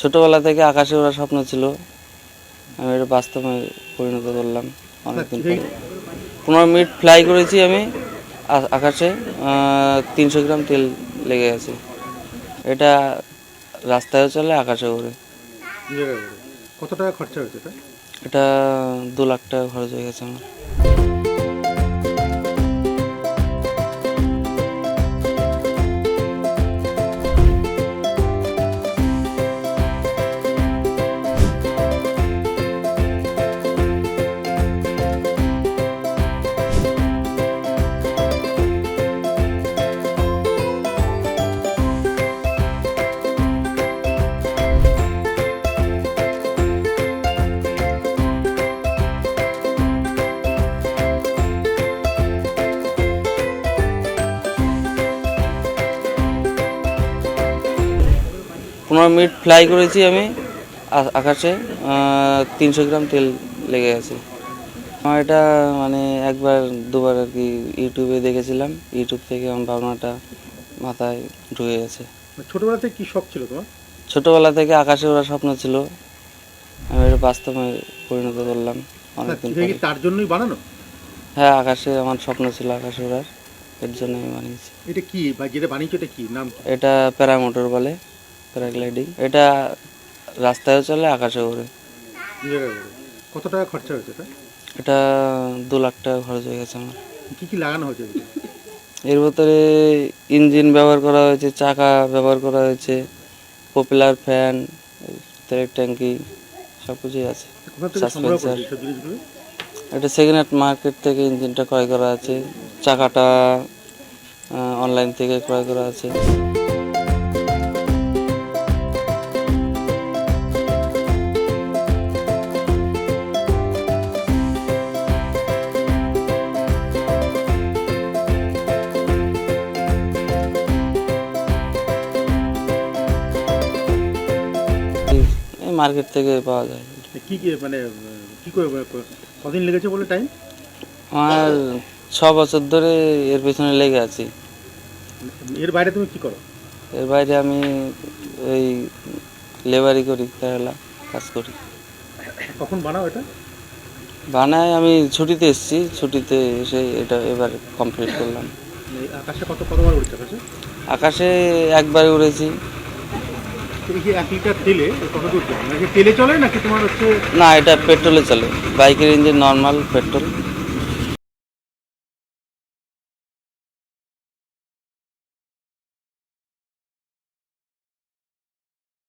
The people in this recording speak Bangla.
ছোটবেলা থেকে আকাশে ওড়ার স্বপ্ন ছিল। আমি এটা বাস্তবে পরিণত করলাম অনেকদিন পরে। পনেরো মিনিট ফ্লাই করেছি আমি আকাশে তিনশো গ্রাম তেল লেগে গেছে। এটা রাস্তায়ও চলে আকাশে করে। কত টাকা খরচা হয়েছে এটা? এটা দু লাখ টাকা খরচ হয়ে গেছে আমার। পনেরো মিনিট ফ্লাই করেছি আমি আকাশে তিনশো গ্রাম তেল লেগে গেছে। আমার এটা মানে একবার দুবার আর কি ইউটিউবে দেখেছিলাম। ইউটিউব থেকে আমার ভাবনাটা মাথায় ঢুকে গেছে। ছোটবেলা থেকে কি শখ ছিল তোমার? ছোটবেলা থেকে আকাশে ওড়ার স্বপ্ন ছিল। আমি এটা বাস্তবে পরিণত করলাম অনেকদিন তার জন্যই বানানো? হ্যাঁ আকাশে আমার স্বপ্ন ছিল আকাশে ওড়ার। এর জন্য আমি বানিয়েছি। এটা কি? বা যেটা বানিয়েছো এটা কি? নাম এটা প্যারামোটর বলে। প্যারাগ্লাইডিং। এটা রাস্তায়ও চলে আকাশে ওড়ে। কত টাকা খরচা হয়েছে এটা? এটা দু লাখ টাকা খরচ হয়ে গেছে আমার। কি কি লাগানো হয়েছে এর ভিতরে? ইঞ্জিন ব্যবহার করা হয়েছে চাকা ব্যবহার করা হয়েছে পপুলার ফ্যান তেলের ট্যাঙ্কি সব কিছুই আছে। এটা সেকেন্ড হ্যান্ড মার্কেট থেকে ইঞ্জিনটা ক্রয় করা আছে। চাকাটা অনলাইন থেকে ক্রয় করা আছে। এই মার্কেট থেকে পাওয়া যায়। কি কি মানে কি করে ক- কদিন লেগেছে বলে টাইম আমার ছ বছর ধরে এর পেছনে লেগে আছি। এর বাইরে তুমি কি করো? এর বাইরে আমি ওই লেবারি করি কেরালা কাজ করি। কখন বানাও এটা? বানায় আমি ছুটিতে এসেছি ছুটিতে এসে এটা এবার কমপ্লিট করলাম। আকাশে কত কতবার আকাশে? আকাশে একবারে উড়েছি। এক লিটার তেলে তেলে চলে নাকি তোমার হচ্ছে না, এটা পেট্রোলে চলে। বাইকের ইঞ্জিন নর্মাল পেট্রোল